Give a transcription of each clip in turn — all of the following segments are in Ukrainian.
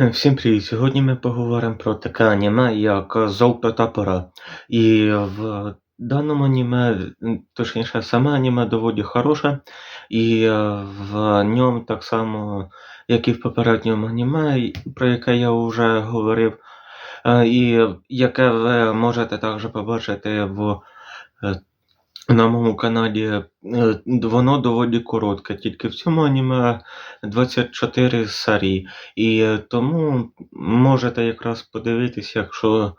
Всім привіт! Сьогодні ми поговоримо про таке аніме, як Золото та пора. І в даному аніме, точніше, саме аніме доволі хороше, і е, в ньому так само, як і в попередньому аніме, про яке я вже говорив, е, і яке ви можете також побачити в е, на моєму каналі, е, воно доволі коротке, тільки в цьому аніме 24 серії. І е, тому можете якраз подивитись, якщо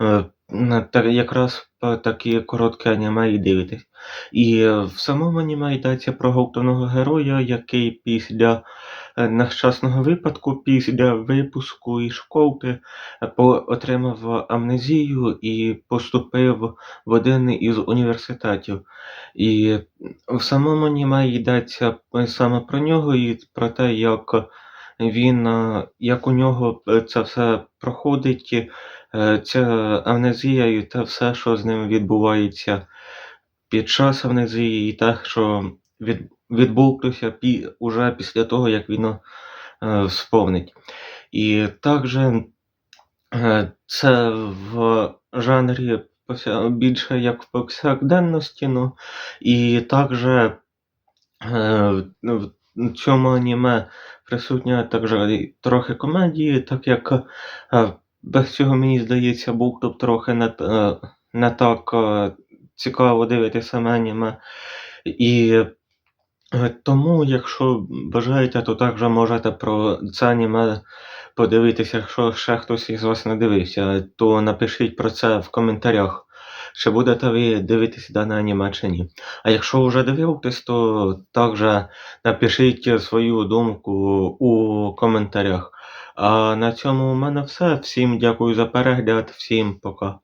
е, на та- якраз такі короткі аніме і дивитесь. І в самому аніме йдеться про головного героя, який після нещасного випадку, після випуску із школи, е, отримав амнезію і поступив в один із університетів. І в самому аніме йдеться е, саме про нього і про те, як він, е, як у нього е, це все проходить, е, ця амнезія і те все, що з ним відбувається під час амнезії, і те, що від, відбулося пі, уже після того, як він е, сповнить. І також Е, Це в жанрі більше як в повсякденності, ну, і також е, в цьому аніме присутня також трохи комедії, так як е, без цього, мені здається, був б трохи не, е, не так е, цікаво дивитися аніме. І Е, Тому, якщо бажаєте, то також можете про це аніме подивитися, якщо ще хтось із вас не дивився, то напишіть про це в коментарях, чи будете ви дивитися дане аніме чи ні. А якщо вже дивитесь, то також напишіть свою думку у коментарях. А на цьому у мене все. Всім дякую за перегляд, всім пока.